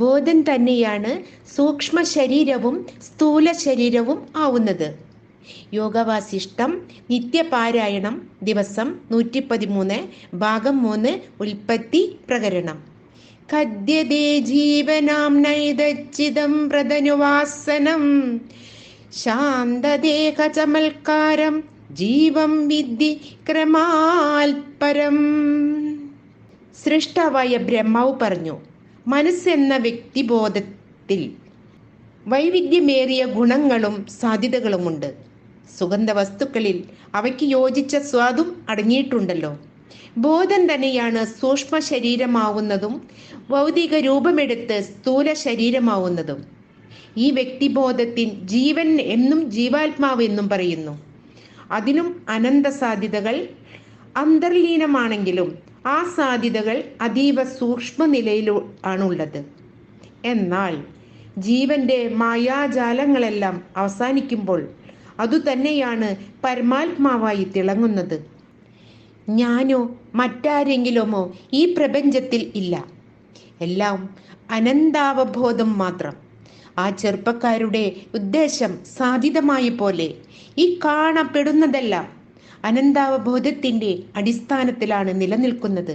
ബോധം തന്നെയാണ് സൂക്ഷ്മ ശരീരവും സ്ഥൂല ശരീരവും ആവുന്നത്. യോഗവാസിഷ്ടം നിത്യപാരായണം ദിവസം നൂറ്റി പതിമൂന്ന് ഭാഗം മൂന്ന് ഉൽപ്പത്തി പ്രകരണം. കദ്യതേ ജീവനാം നൈതച്ചിതം പ്രതനുവാസനം ശാന്തദേഹചമൽക്കാരം ജീവം വിദ്ധി ക്രമാൽപരം. സൃഷ്ടാവായ ബ്രഹ്മാവ് പറഞ്ഞു മനസ്സെന്ന വ്യക്തിബോധത്തിൽ വൈവിധ്യമേറിയ ഗുണങ്ങളും സാധ്യതകളുമുണ്ട്. സുഗന്ധ വസ്തുക്കളിൽ അവയ്ക്ക് യോജിച്ച സ്വാദും അടങ്ങിയിട്ടുണ്ടല്ലോ. ബോധം തന്നെയാണ് സൂക്ഷ്മ ശരീരമാവുന്നതും ഭൗതിക രൂപമെടുത്ത് സ്ഥൂല ശരീരമാവുന്നതും ഈ വ്യക്തിബോധത്തിൻ ജീവൻ എന്നും ജീവാത്മാവ് എന്നും പറയുന്നു. അതിനും അനന്ത സാധ്യതകൾ അന്തർലീനമാണെങ്കിലും ആ സാധ്യതകൾ അതീവ സൂക്ഷ്മ നിലയിൽ ആണുള്ളത്. എന്നാൽ ജീവന്റെ മായാജാലങ്ങളെല്ലാം അവസാനിക്കുമ്പോൾ അതുതന്നെയാണ് പരമാത്മാവായി തിളങ്ങുന്നത്. ഞാനോ മറ്റാരെങ്കിലുമോ ഈ പ്രപഞ്ചത്തിൽ ഇല്ല. എല്ലാം അനന്താവബോധം മാത്രം. ആ ചെറുപ്പക്കാരുടെ ഉദ്ദേശം സാധിതമായ പോലെ ഈ കാണപ്പെടുന്നതെല്ലാം അനന്താവബോധത്തിന്റെ അടിസ്ഥാനത്തിലാണ് നിലനിൽക്കുന്നത്.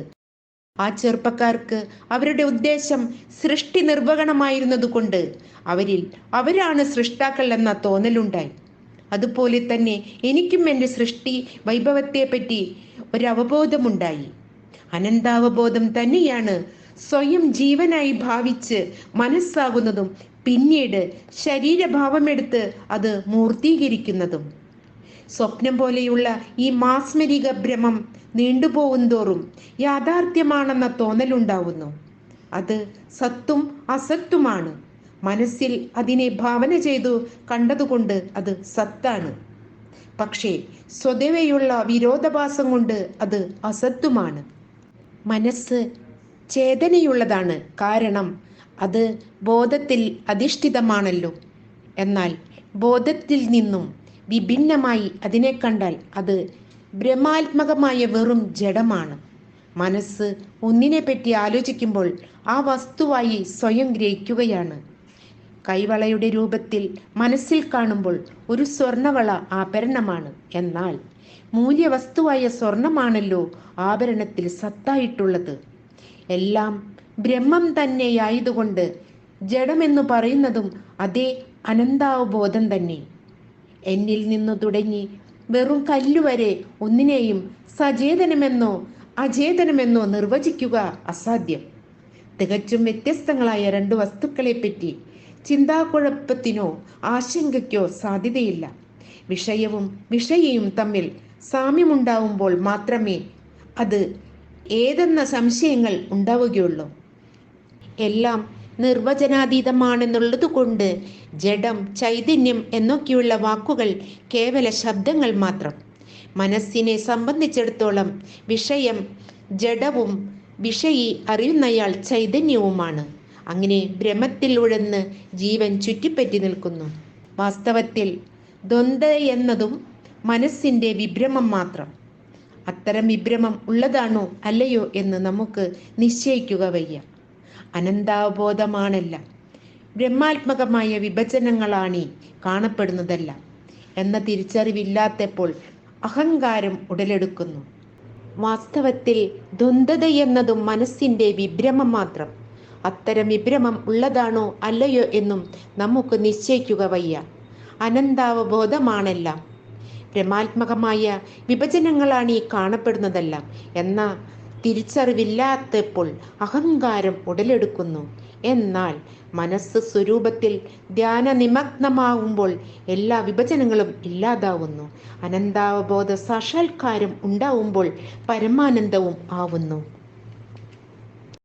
ആ ചെറുപ്പക്കാർക്ക് അവരുടെ ഉദ്ദേശം സൃഷ്ടി നിർവഹണമായിരുന്നതുകൊണ്ട് അവരിൽ അവരാണ് സൃഷ്ടാക്കൾ എന്ന തോന്നലുണ്ടായി. അതുപോലെ തന്നെ എനിക്കും എന്റെ സൃഷ്ടി വൈഭവത്തെപ്പറ്റി പറ്റി ഒരു അവബോധമുണ്ടായി അനന്താവബോധം തന്നെയാണ് സ്വയം ജീവനായി ഭാവിച്ച് മനസ്സാകുന്നതും പിന്നീട് ശരീരഭാവമെടുത്ത് അത് മൂർത്തീകരിക്കുന്നതും. സ്വപ്നം പോലെയുള്ള ഈ മാസ്മരിക ഭ്രമം നീണ്ടുപോകുന്തോറും യാഥാർത്ഥ്യമാണെന്ന തോന്നലുണ്ടാവുന്നു. അത് സത്തും അസത്തുമാണ്. മനസ്സിൽ അതിനെ ഭാവന ചെയ്തു കണ്ടതുകൊണ്ട് അത് സത്താണ്. പക്ഷേ സ്വതവേയുള്ള വിരോധഭാസം കൊണ്ട് അത് അസത്തുമാണ്. മനസ്സ് ചേതനയുള്ളതാണ് കാരണം അത് ബോധത്തിൽ അധിഷ്ഠിതമാണല്ലോ. എന്നാൽ ബോധത്തിൽ നിന്നും വിഭിന്നമായി അതിനെ കണ്ടാൽ അത് ബ്രഹ്മാത്മകമായ വെറും ജഡമാണ്. മനസ്സ് ഒന്നിനെ പറ്റി ആലോചിക്കുമ്പോൾ ആ വസ്തുവായി സ്വയം ഗ്രഹിക്കുകയാണ്. കൈവളയുടെ രൂപത്തിൽ മനസ്സിൽ കാണുമ്പോൾ ഒരു സ്വർണവള ആഭരണമാണ്. എന്നാൽ മൂല്യവസ്തുവായ സ്വർണമാണല്ലോ ആഭരണത്തിൽ സത്തായിട്ടുള്ളത്. എല്ലാം ബ്രഹ്മം തന്നെയായതുകൊണ്ട് ജഡമെന്നു പറയുന്നതും അതേ അനന്താവബോധം തന്നെ. എന്നിൽ നിന്നു തുടങ്ങി വെറും കല്ലുവരെ ഒന്നിനെയും സചേതനമെന്നോ അചേതനമെന്നോ നിർവചിക്കുക അസാധ്യം. തികച്ചും വ്യത്യസ്തങ്ങളായ രണ്ട് വസ്തുക്കളെ പറ്റി ചിന്താക്കുഴപ്പത്തിനോ ആശങ്കയ്ക്കോ സാധ്യതയില്ല. വിഷയവും വിഷയയും തമ്മിൽ സാമ്യമുണ്ടാവുമ്പോൾ മാത്രമേ അത് ഏതെന്ന സംശയങ്ങൾ ഉണ്ടാവുകയുള്ളൂ. എല്ലാം നിർവചനാതീതമാണെന്നുള്ളത് കൊണ്ട് ജഡം ചൈതന്യം എന്നൊക്കെയുള്ള വാക്കുകൾ കേവല ശബ്ദങ്ങൾ മാത്രം. മനസ്സിനെ സംബന്ധിച്ചിടത്തോളം വിഷയം ജഡവും വിഷയി അറിയുന്നയാൾ ചൈതന്യവുമാണ്. അങ്ങനെ ഭ്രമത്തിൽ ഉഴന്ന് ജീവൻ ചുറ്റിപ്പറ്റി നിൽക്കുന്നു. വാസ്തവത്തിൽ ദ്വന്ദ് എന്നതും മനസ്സിന്റെ വിഭ്രമം മാത്രം. അത്തരം വിഭ്രമം ഉള്ളതാണോ അല്ലയോ എന്ന് നമുക്ക് നിശ്ചയിക്കുക വയ്യ. അനന്താവബോധമാണല്ല. ബ്രഹ്മാത്മകമായ വിഭജനങ്ങളാണ് കാണപ്പെടുന്നതല്ല. എന്ന തിരിച്ചറിവില്ലാത്തപ്പോൾ അഹങ്കാരം ഉടലെടുക്കുന്നു. വാസ്തവത്തിൽ ദ്വന്ദ്ത എന്നതും മനസ്സിന്റെ വിഭ്രമം മാത്രം. അത്തരം വിഭ്രമം ഉള്ളതാണോ അല്ലയോ എന്നും നമുക്ക് നിശ്ചയിക്കുക വയ്യ. അനന്താവബോധമാണെല്ലാം. ഭ്രമാത്മകമായ വിഭജനങ്ങളാണ് ഈ കാണപ്പെടുന്നതെല്ലാം. എന്ന തിരിച്ചറിവില്ലാത്തപ്പോൾ അഹങ്കാരം ഉടലെടുക്കുന്നു. എന്നാൽ മനസ്സ് സ്വരൂപത്തിൽ ധ്യാന നിമഗ്നമാകുമ്പോൾ എല്ലാ വിഭജനങ്ങളും ഇല്ലാതാവുന്നു. അനന്താവബോധ സാക്ഷാത്കാരം ഉണ്ടാവുമ്പോൾ പരമാനന്ദവും ആവുന്നു.